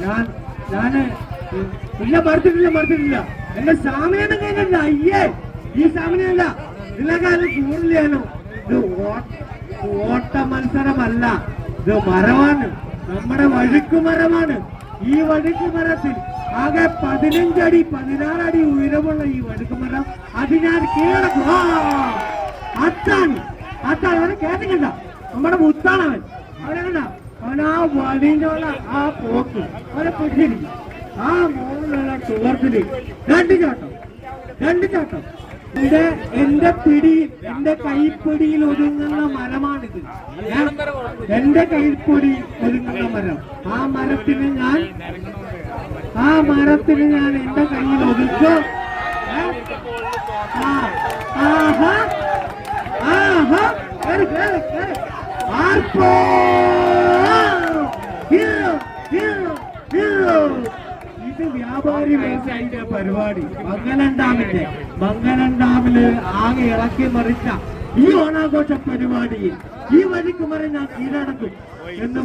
ഞാൻ ഞാൻ ഇല്ല മറുത്തിട്ടില്ല മറുത്തിട്ടില്ല എന്റെ സാമനെന്ന് കഴിഞ്ഞില്ല അയ്യേ. ഈ സാമനയല്ല കാലം കൂടുതലാണോ ഇത് ഓട്ട മത്സരമല്ല. ഇത് മരമാണ്. നമ്മുടെ വഴുക്ക് മരമാണ്. ഈ വഴുക്ക് മരത്തിൽ ആകെ പതിനഞ്ചടി പതിനാറടി ഉയരമുള്ള ഈ വഴുക്ക് മരം. അത് ഞാൻ കീഴടക്കും അത്താണ് അത്താണ് അവനെ കേട്ടിട്ടില്ല നമ്മുടെ മുത്താണ് അവൻ. അവനെ കണ്ട. അവൻ ആ വടിയിലുള്ള ആ പോക്ക്. അവനെ പിടിച്ചിരിക്കും ആ മോളിലുള്ള സുഹൃത്തിന് രണ്ട് ചാട്ടം. രണ്ട് ചാട്ടം. എന്റെ എന്റെ പിടി എന്റെ കൈപ്പൊടിയിൽ ഒതുങ്ങുന്ന മരമാണിത്. എന്റെ കൈപ്പൊടി ഒതുങ്ങുന്ന മരം. ആ മരത്തിന് ഞാൻ ആ മരത്തിന് ഞാൻ എന്റെ കയ്യിൽ ആഹാ. ആർപ്പോ ഇത് വ്യാപാരി വ്യവസായിയുടെ പരിപാടി. മംഗലം ഡാമിന്റെ മംഗലം ഡാമിൽ ആകെ ഇളക്കി മറിച്ച ഈ ഓണാഘോഷ പരിപാടിയിൽ ഈ വഴിക്ക് മറി ഞാൻ കീഴടക്കും. എന്ന്